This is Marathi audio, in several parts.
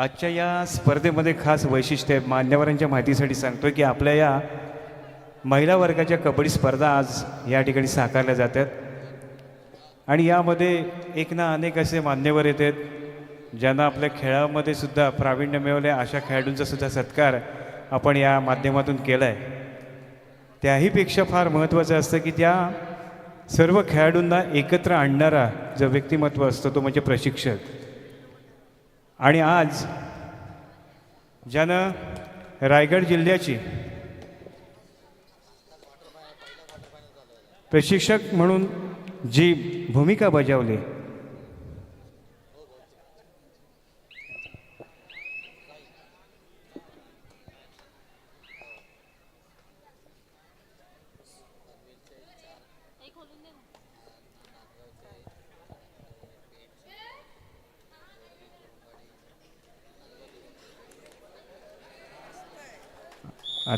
आजच्या या स्पर्धेमध्ये खास वैशिष्ट्य आहे. मान्यवरांच्या माहितीसाठी सांगतोय की आपल्या या महिला वर्गाच्या कबड्डी स्पर्धा आज या ठिकाणी साकारल्या जातात. आणि यामध्ये एक ना अनेक असे मान्यवर येतात ज्यांना आपल्या खेळामध्ये सुद्धा प्रावीण्य मिळवले अशा खेळाडूंचा सुद्धा सत्कार आपण या माध्यमातून केला आहे त्याहीपेक्षा फार महत्त्वाचं असतं की त्या सर्व खेळाडूंना एकत्र आणणारा जो व्यक्तिमत्व असतो तो म्हणजे प्रशिक्षक. आणि आज ज्यानं रायगड जिल्ह्याची प्रशिक्षक म्हणून जी भूमिका बजावली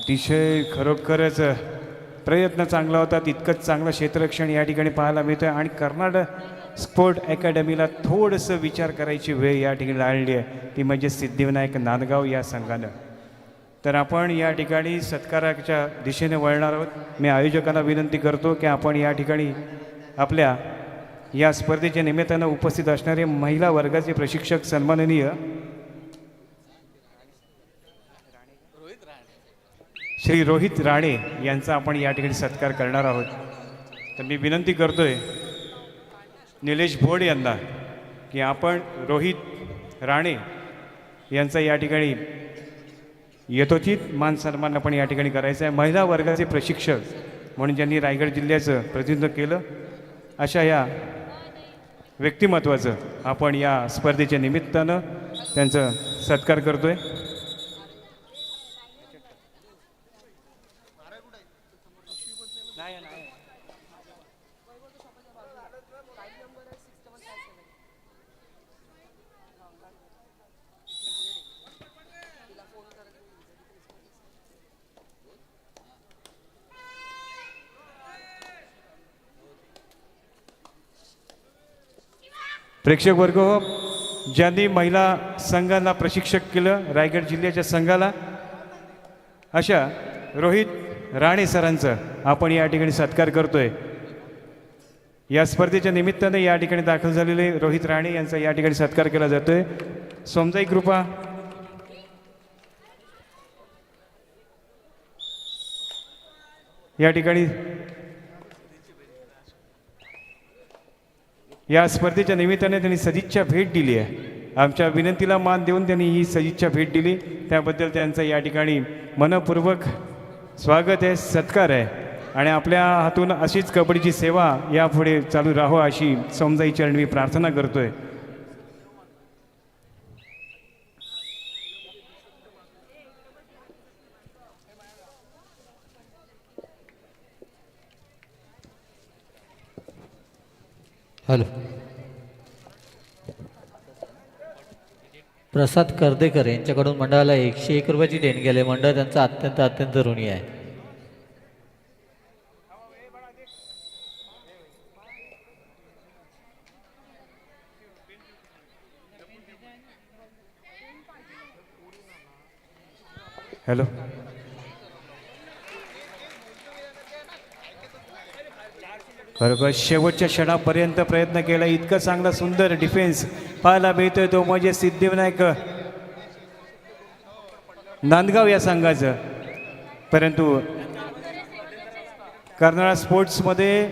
अतिशय खरोखरच प्रयत्न चांगला होता. तितकंच चांगलं क्षेत्ररक्षण या ठिकाणी पाहायला मिळतं आणि कर्नाटक स्पोर्ट अकॅडमीला थोडंसं विचार करायची वेळ या ठिकाणी आणली आहे. ती म्हणजे सिद्धिविनायक नांदगाव या संघानं. तर आपण या ठिकाणी सत्काराच्या दिशेने वळणार आहोत. मी आयोजकांना विनंती करतो की आपण या ठिकाणी आपल्या या स्पर्धेच्या निमित्तानं उपस्थित असणारे महिला वर्गाचे प्रशिक्षक सन्माननीय श्री रोहित राणे यांचा आपण या ठिकाणी सत्कार करणार आहोत. तर मी विनंती करतो आहे निलेश भोड यांना की आपण रोहित राणे यांचा या ठिकाणी यथोचित मान सन्मान आपण या ठिकाणी करायचं आहे. महिला वर्गाचे प्रशिक्षक म्हणून ज्यांनी रायगड जिल्ह्याचं प्रतिनिधित्व केलं अशा या व्यक्तिमत्वाचं आपण या स्पर्धेच्या निमित्तानं त्यांचं सत्कार करतो आहे प्रेक्षक वर्ग हो ज्यांनी महिला संघाला प्रशिक्षक केलं रायगड जिल्ह्याच्या संघाला अशा रोहित राणे सरांचं आपण या ठिकाणी सत्कार करतोय. या स्पर्धेच्या निमित्ताने या ठिकाणी दाखल झालेले रोहित राणे यांचा या ठिकाणी सत्कार केला जातोय. सोमजाई कृपा. या ठिकाणी या स्पर्धेच्या निमित्ताने त्यांनी सदिच्छा भेट दिली आहे. आमच्या विनंतीला मान देऊन त्यांनी ही सदिच्छा भेट दिली. त्याबद्दल त्यांचं या ठिकाणी मनपूर्वक स्वागत आहे सत्कार आहे. आणि आपल्या हातून अशीच कबड्डीची सेवा यापुढे चालू राहो अशी समजाई चरण मी प्रार्थना आहे हॅलो. प्रसाद कर्देकर यांच्याकडून मंडळाला एकशे एक रुपयाची देणगी आली मंडळ त्यांचा अत्यंत अत्यंत ऋणी आहे. हॅलो. खरोखर शेवटच्या क्षणापर्यंत प्रयत्न केला. इतका चांगला सुंदर डिफेन्स पाहायला मिळतोय तो म्हणजे सिद्धिविनायक. नांदगाव या संघाचं. परंतु कर्नाळा स्पोर्ट्समध्ये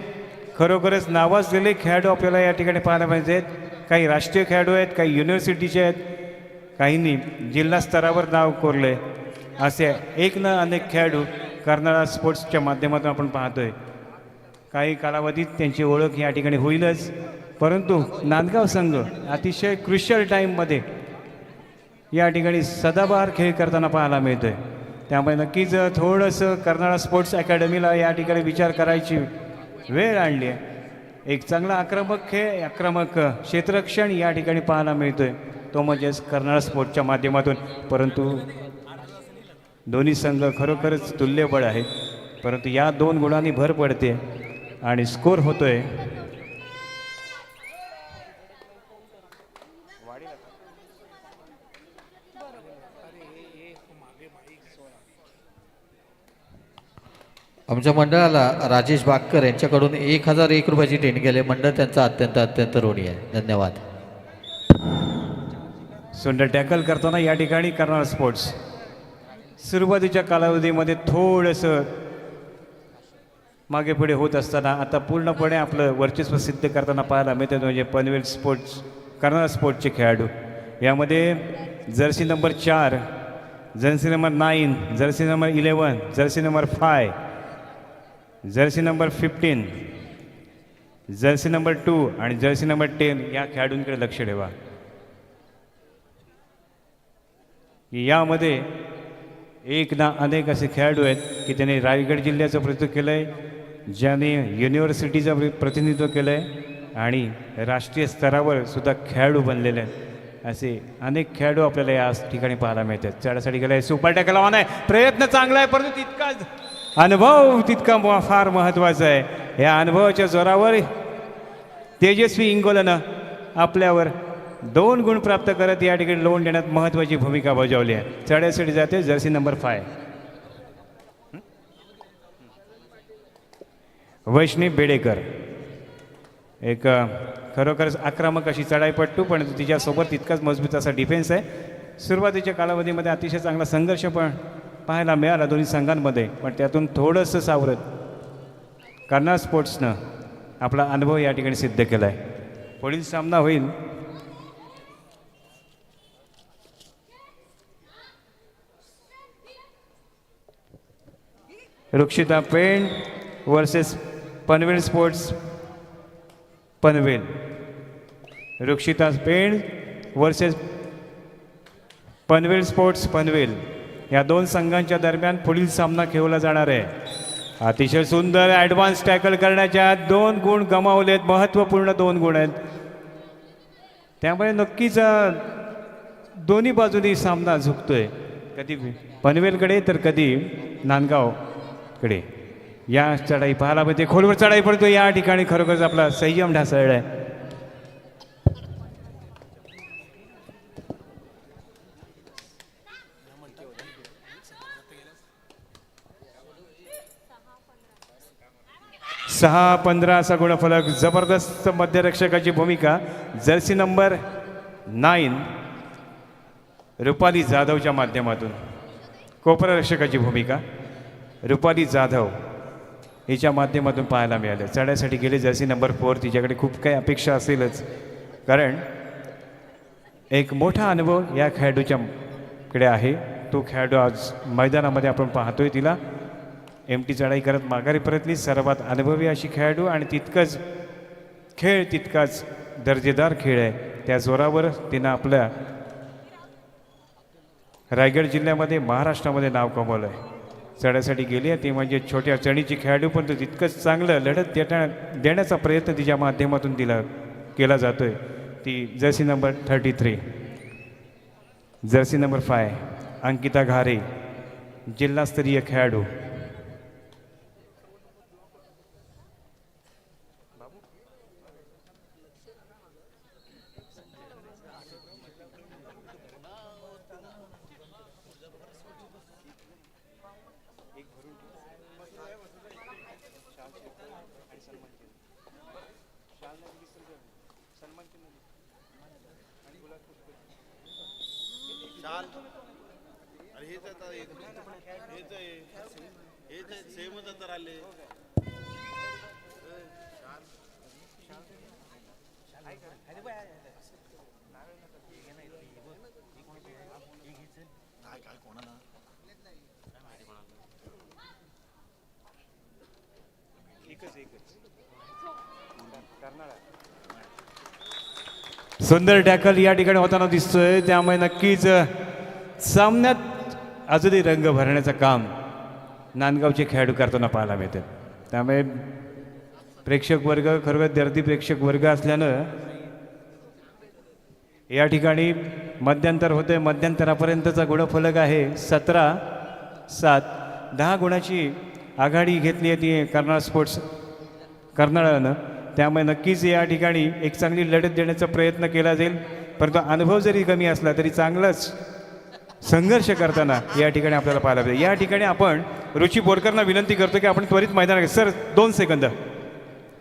खरोखरच नावाजलेले खेळाडू आपल्याला या ठिकाणी पाहायला पाहिजेत काही राष्ट्रीय खेळाडू आहेत काही युनिव्हर्सिटीचे आहेत काहींनी जिल्हा स्तरावर नाव कोरले असे एक ना अनेक खेळाडू कर्नाळा स्पोर्ट्सच्या माध्यमातून आपण पाहतोय. काही कालावधीत त्यांची ओळख या ठिकाणी होईलच. परंतु नांदगाव संघ अतिशय क्रुशल टाईममध्ये या ठिकाणी सदाबहार खेळ करताना पाहायला मिळतोय. त्यामुळे नक्कीच थोडंसं कर्नाळा स्पोर्ट्स अकॅडमीला या ठिकाणी विचार करायची वेळ आणली आहे. एक चांगला आक्रमक खेळ आक्रमक क्षेत्रक्षण या ठिकाणी पाहायला मिळतोय. तो म्हणजेच कर्नाळा स्पोर्ट्सच्या माध्यमातून. परंतु दोन्ही संघ खरोखरच तुल्यबळ आहेत परंतु या दोन गुणांनी भर पडते. आणि स्कोर होतोय. आमच्या मंडळाला राजेश बागकर यांच्याकडून एक हजार एक रुपयाची टेंट गेले. मंडळ त्यांचा अत्यंत अत्यंत रोडी आहे. धन्यवाद. सुंदर टॅकल करताना या ठिकाणी करणार स्पोर्ट्स. सुरुवातीच्या कालावधीमध्ये थोडंसं मागे पुढे होत असताना आता पूर्णपणे आपलं वर्चस्व सिद्ध करताना पाहायला मिळते म्हणजे पनवेल स्पोर्ट्स कर्नाटक स्पोर्ट्सचे खेळाडू. यामध्ये जर्सी नंबर चार jersey number nine jersey number eleven jersey number five jersey number fifteen jersey number two आणि जर्सी नंबर टेन या खेळाडूंकडे लक्ष ठेवा. यामध्ये एक ना अनेक असे खेळाडू आहेत की त्यांनी रायगड जिल्ह्याचं प्रतिनिधित्व केलं आहे ज्याने युनिव्हर्सिटीचं प्रतिनिधित्व केलं आहे आणि राष्ट्रीय स्तरावर सुद्धा खेळाडू बनलेले आहेत. असे अनेक खेळाडू आपल्याला या ठिकाणी पाहायला मिळतात. चढासाठी गेले सुपर टॅकल ऑन आहे प्रयत्न चांगला आहे परंतु तितकाच अनुभव तितका म- फार महत्त्वाचा आहे. या अनुभवाच्या जोरावर तेजस्वी इंगोलनं आपल्यावर दोन गुण प्राप्त करत या ठिकाणी लोन देण्यात महत्त्वाची भूमिका बजावली आहे. चढ्यासाठी जाते jersey number five Vaishnavi Bedekar. एक खरोखरच आक्रमक अशी चढाईपट्टू पण तिच्यासोबत तितकाच मजबूत असा डिफेन्स आहे. सुरुवातीच्या कालावधीमध्ये अतिशय चांगला संघर्ष पण पाहायला मिळाला दोन्ही संघांमध्ये पण त्यातून थोडंसं सावरत कर्नाळ स्पोर्ट्सनं आपला अनुभव या ठिकाणी सिद्ध केला आहे पुढील सामना होईल. Rukshita Pen versus Panvel sports Panvel. Rukshita Pen versus Panvel sports Panvel. या दोन संघांच्या दरम्यान पुढील सामना खेळवला जाणार आहे. अतिशय सुंदर ॲडव्हान्स टॅकल करण्याच्या दोन गुण गमावलेत. महत्त्वपूर्ण दोन गुण आहेत. त्यामुळे नक्कीच दोन्ही बाजूनी सामना झुकतोय. कधी पनवेलकडे तर कधी नांदगावकडे. या चढाई पाहायला मिळते खोलवर चढाई पडतो. या ठिकाणी खरोखरच आपला संयम ढासळला आहे सहा पंधरा असा गुणफलक. जबरदस्त मध्यरक्षकाची भूमिका. जर्सी नंबर नाईन रुपाली जाधवच्या माध्यमातून. कोपररक्षकाची भूमिका. रुपाली जाधव. हिच्या माध्यमातून पाहायला मिळालं. चढायसाठी गेले जर्सी नंबर फोर तिच्याकडे खूप काही अपेक्षा असेलच. कारण एक मोठा अनुभव या खेळाडूच्याकडे आहे. तो खेळाडू आज मैदानामध्ये आपण पाहतोय तिला. एम टी चढाई करत माघारी परतली. सर्वात अनुभवी अशी खेळाडू आणि तितकंच खेळ तितकाच दर्जेदार खेळ आहे. त्या जोरावर तिनं आपल्या रायगड जिल्ह्यामध्ये महाराष्ट्रामध्ये नाव कमवलं आहे चढायसाठी गेली आहे. ती म्हणजे छोट्या चणीची खेळाडू पण तो तितकंच चांगलं लढत देता देण्याचा प्रयत्न तिच्या माध्यमातून दिला केला जातो आहे ती jersey number thirty three. Jersey number five. Ankita Ghare जिल्हास्तरीय खेळाडू शाल अरे हेच आता हेच हेच आहे हेच आहे सेमच आता राहिले काय काय कोणाला सुंदर टॅकल या ठिकाणी होताना दिसतोय. त्यामुळे नक्कीच सामन्यात अजूनही रंग भरण्याचं काम नांदगावचे खेळाडू करताना पाहायला मिळतात. त्यामुळे प्रेक्षक वर्ग खरोखर दर्दी प्रेक्षक वर्ग असल्यानं या ठिकाणी मध्यंतर होते मध्यंतरापर्यंतचा गुणफलक आहे सतरा सात. दहा गुणाची आघाडी घेतली आहे ती कर्नाळ स्पोर्ट्स कर्नाळानं. त्यामुळे नक्कीच या ठिकाणी एक चांगली लढत देण्याचा प्रयत्न केला जाईल. परंतु अनुभव जरी कमी असला तरी चांगलाच संघर्ष करताना या ठिकाणी आपल्याला पाहायला मिळेल या ठिकाणी आपण रुची बोरकरना विनंती करतो की आपण त्वरित मैदानात सर दोन सेकंद.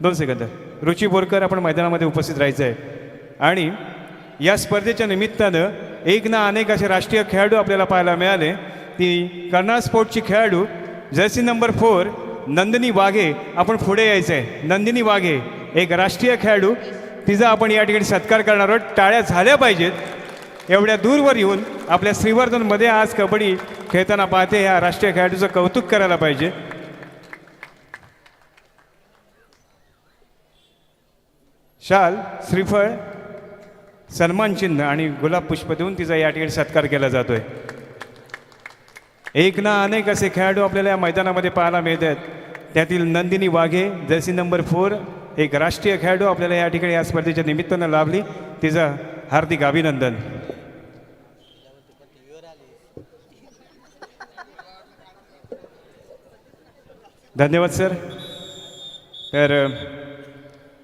दोन सेकंद. रुची बोरकर आपण मैदानामध्ये उपस्थित राहायचं आहे आणि या स्पर्धेच्या निमित्तानं एक ना अनेक असे राष्ट्रीय खेळाडू आपल्याला पाहायला मिळाले. ती कर्नाळ स्पोर्टची खेळाडू jersey number four Nandini Waghe आपण पुढे यायचं आहे नंदिनी वाघे एक राष्ट्रीय खेळाडू. तिचा आपण या ठिकाणी सत्कार करणार आहोत. टाळ्या झाल्या पाहिजेत. एवढ्या दूरवर येऊन आपल्या श्रीवर्धनमध्ये आज कबड्डी खेळताना पाहते ह्या राष्ट्रीय खेळाडूचं कौतुक करायला पाहिजे. शाल श्रीफळ सन्मान चिन्ह आणि गुलाब पुष्प देऊन तिचा या ठिकाणी सत्कार केला जातोय. एक ना अनेक असे खेळाडू आपल्याला या मैदानामध्ये पाहायला मिळत आहेत त्यातील Nandini Waghe jersey number four एक राष्ट्रीय खेळाडू आपल्याला या ठिकाणी या स्पर्धेच्या निमित्तानं लाभली. तिचं हार्दिक अभिनंदन. धन्यवाद सर. तर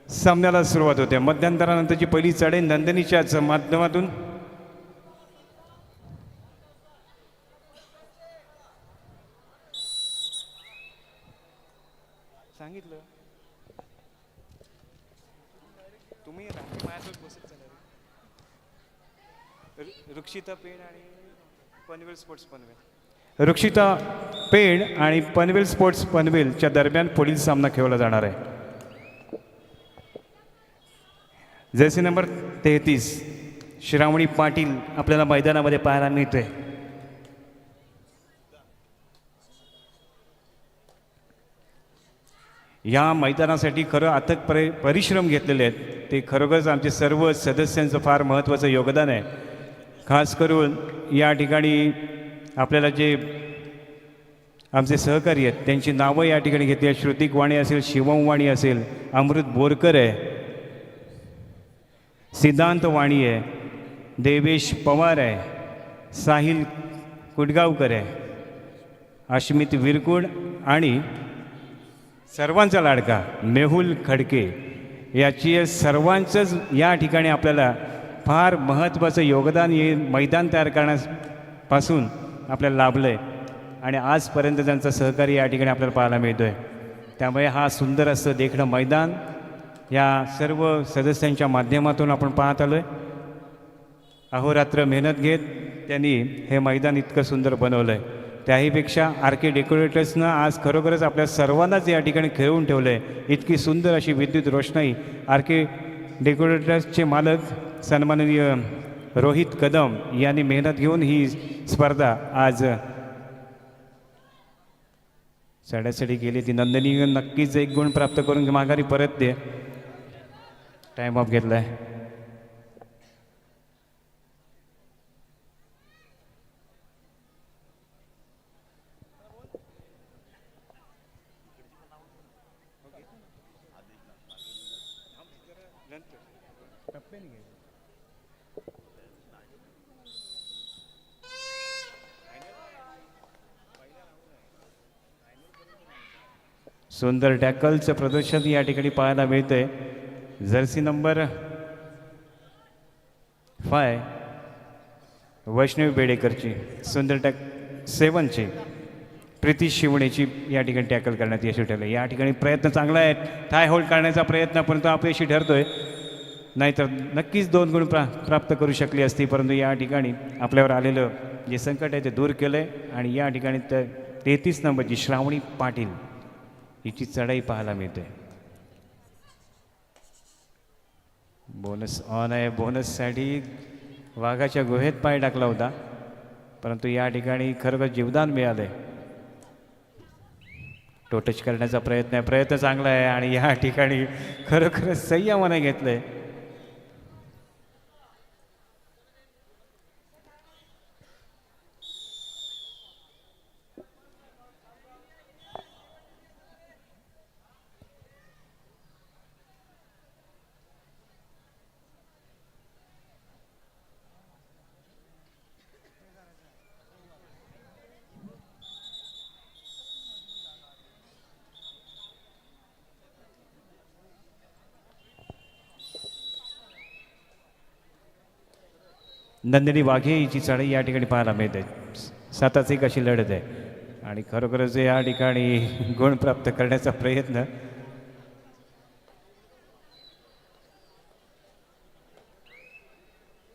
सामन्याला सुरुवात होते. मध्यंतरानंतरची पहिली चढाई नंदिनीच्या माध्यमातून. सांगितलं. तुम्ही रुक्षिता पेण आणि पनवेल स्पोर्ट्स पनवेल. रुक्षिता पेण आणि पनवेल स्पोर्ट्स पनवेलच्या दरम्यान पुढील सामना खेळला जाणार आहे. जर्सी नंबर तेहतीस श्रावणी पाटील आपल्याला मैदानामध्ये पाहायला मिळते या मैदानासाठी खरं अथक परि परिश्रम घेतलेले आहेत. ते खरोखरच आमचे सर्व सदस्यांचं फार महत्त्वाचं योगदान आहे. खास करून या ठिकाणी आपल्याला जे आमचे सहकारी आहेत त्यांची नावं या ठिकाणी घेतली आहेत. श्रुतिक वाणी असेल शिवम वाणी असेल अमृत बोरकर आहे. सिद्धांत वाणी आहे. देवेश पवार आहे. साहिल कुडगावकर आहे. अश्मित विरकुड आणि सर्वांचा लाडका मेहुल खडके. याची सर्वांचंच या ठिकाणी आपल्याला फार महत्त्वाचं योगदान हे मैदान तयार करण्यापासून आपल्याला लाभलं आहे आणि आजपर्यंत त्यांचं सहकार्य या ठिकाणी आपल्याला पाहायला मिळतो आहे त्यामुळे हा सुंदर असं देखणं मैदान या सर्व सदस्यांच्या माध्यमातून आपण पाहत आलो आहे अहोरात्र मेहनत घेत त्यांनी हे मैदान इतकं सुंदर बनवलं आहे त्याहीपेक्षा आर के डेकोरेटर्सनं आज खरोखरच आपल्या सर्वांनाच या ठिकाणी खेळवून ठेवलं आहे इतकी सुंदर अशी विद्युत रोषणाई आर के डेकोरेटर्सचे मालक सन्माननीय रोहित कदम यांनी मेहनत घेऊन ही स्पर्धा आज चढ्यासाठी गेली ती नंदिनी नक्कीच एक गुण प्राप्त करून माघारी परत दे. टाईम ऑफ घेतला आहे सुंदर टॅकलचं प्रदर्शन या ठिकाणी पाहायला मिळतंय. जर्सी नंबर फाय वैष्णवी बेडेकरची सुंदर टॅक सेवनची प्रीती शिवणेची या ठिकाणी टॅकल करण्यात यशस्वी ठरलं या ठिकाणी प्रयत्न चांगला आहे थाय होल्ड करण्याचा प्रयत्न परंतु अपयशी ठरतोय. नाहीतर नक्कीच दोन गुण प्रा प्राप्त करू शकली असती परंतु या ठिकाणी आपल्यावर आलेलं जे संकट आहे ते दूर केलं आहे आणि या ठिकाणी तर तेहतीस नंबरची श्रावणी पाटील हिची चढाई पाहायला मिळते. बोनस ऑन आहे. बोनससाठी वाघाच्या गुहेत पाय टाकला होता. परंतु या ठिकाणी खरोखर जीवदान मिळालं. आहे टोटच करण्याचा प्रयत्न आहे. प्रयत्न चांगला आहे आणि या ठिकाणी खरोखरच संयमाने घेतलं. आहे नंदिनी वाघे हिची चढाई या ठिकाणी पाहायला मिळते. साताच एक अशी लढत आहे. आणि खरोखरच या ठिकाणी गुण प्राप्त करण्याचा प्रयत्न.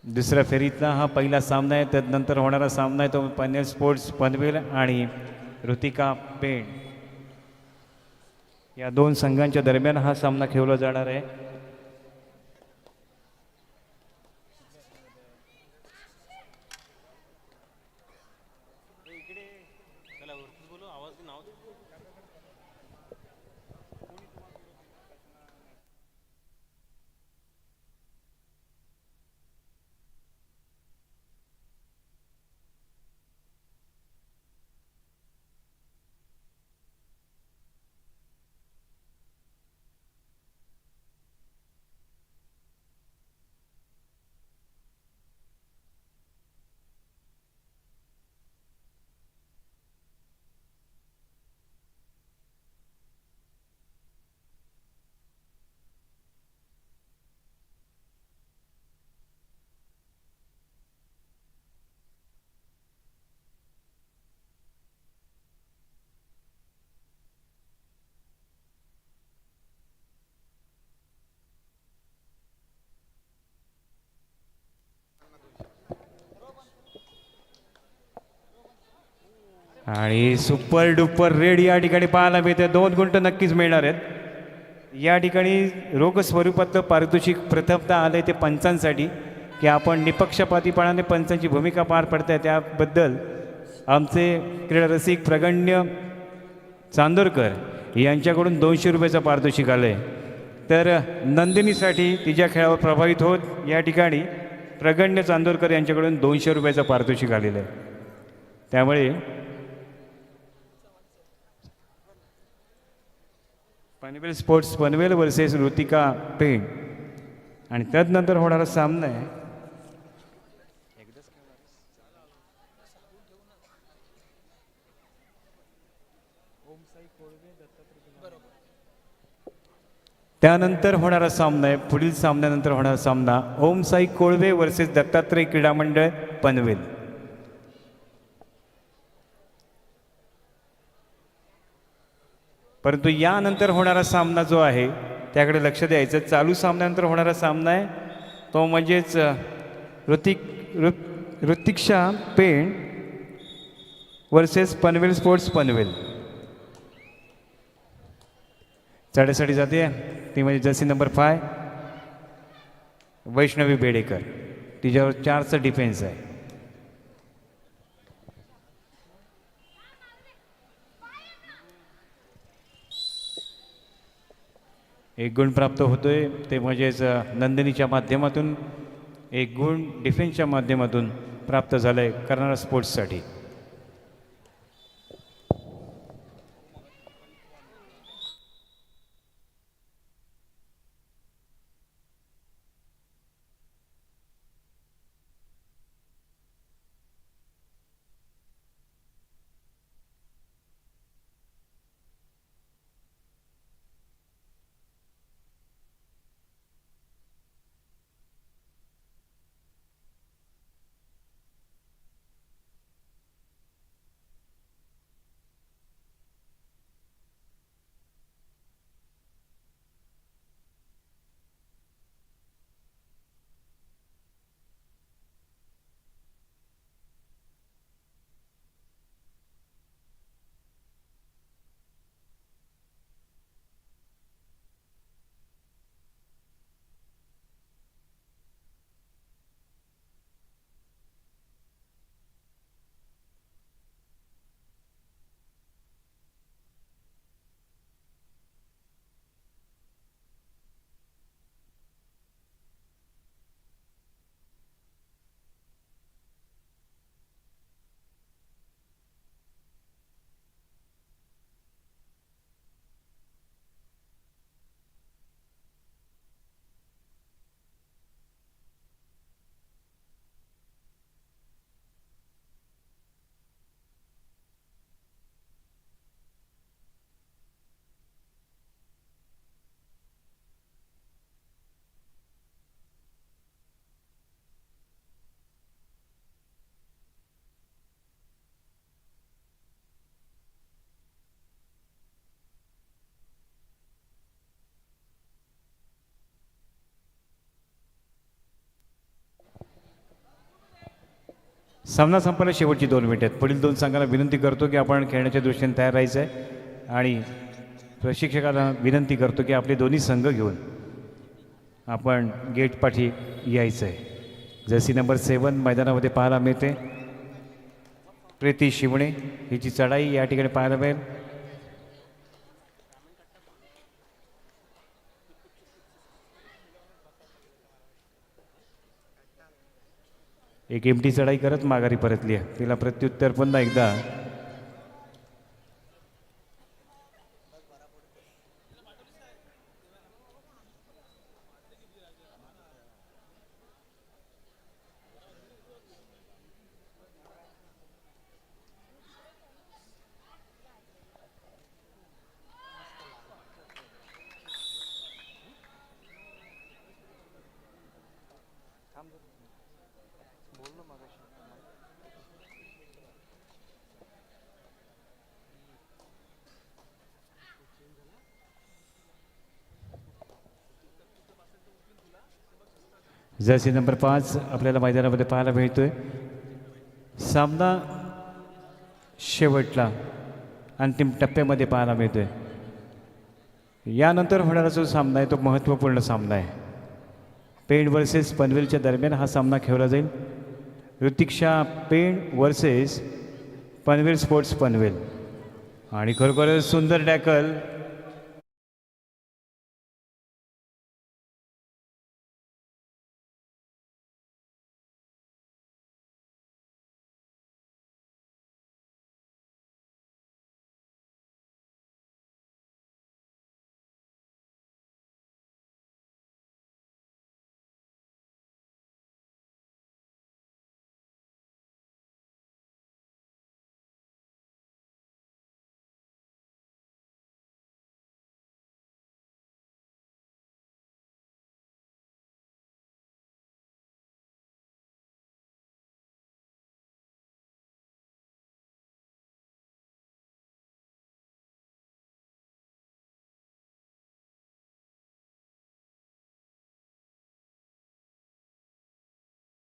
दुसऱ्या फेरीतला हा पहिला सामना आहे त्यानंतर होणारा सामना आहे तो पनवेल स्पोर्ट्स पनवेल आणि ऋतिका पेण. या दोन संघांच्या दरम्यान हा सामना खेळला जाणार आहे. do आणि सुपर डुपर रेड या ठिकाणी पाहायला मिळते. दोन गुंट नक्कीच मिळणार आहेत. या ठिकाणी रोग स्वरूपातलं पारितोषिक प्रथमता आलं आहे ते पंचांसाठी की आपण निपक्षपातीपणाने पंचांची भूमिका पार पडत आहे त्याबद्दल आमचे क्रीडा रसिक प्रगण्य चांदोरकर यांच्याकडून दोनशे रुपयाचं पारितोषिक आलं आहे तर नंदिनीसाठी तिच्या खेळावर प्रभावित होत या ठिकाणी प्रगण्य चांदोरकर यांच्याकडून दोनशे रुपयाचं पारितोषिक आलेलं आहे. त्यामुळे पनवेल स्पोर्ट्स पनवेल वर्सेस ऋतिका पेण आणि त्यानंतर होणारा सामना आहे. त्यानंतर होणारा सामना आहे. पुढील सामन्यानंतर होणारा सामना ओम साई कोळवे वर्सेस दत्तात्रय क्रीडा मंडळ पनवेल. परंतु यानंतर होणारा सामना जो आहे त्याकडे लक्ष द्यायचं. चालू सामन्यानंतर होणारा सामना आहे तो म्हणजेच ऋतिक ऋ ऋतिक्षा पेण वर्सेस पनवेल स्पोर्ट्स पनवेल. चढ्यासाठी जाते ती म्हणजे jersey number five Vaishnavi Bedekar. तिच्यावर चारचा डिफेन्स आहे. एक गुण प्राप्त होतोय ते म्हणजेच नंदिनीच्या माध्यमातून एक गुण डिफेन्सच्या माध्यमातून प्राप्त झालं आहे करणारा स्पोर्ट्ससाठी. सामना संपायला शेवटची दोन मिनिटं आहेत. पुढील दोन संघाला विनंती करतो की आपण खेळण्याच्या दृष्टीने तयार राहायचं आहे. आणि प्रशिक्षकाला विनंती करतो की आपले दोन्ही संघ घेऊन आपण गेटपाठी यायचं आहे. जर्सी नंबर सेवन मैदानामध्ये पाहायला मिळते. प्रीती शिवणे हिची चढाई या ठिकाणी पाहायला मिळेल. एक एमटी चढाई करत माघारी परतली आहे. तिला प्रत्युत्तर पुन्हा एकदा जर्सी नंबर पाच आपल्याला मैदानामध्ये पाहायला मिळतोय. सामना शेवटला अंतिम टप्प्यामध्ये पाहायला मिळतोय. यानंतर होणारा जो सामना आहे तो महत्त्वपूर्ण सामना आहे. पेण वर्सेस पनवेलच्या दरम्यान हा सामना खेळला जाईल. Rutiksha Pen versus Panvel sports Panvel. आणि खरोखरच सुंदर डॅकल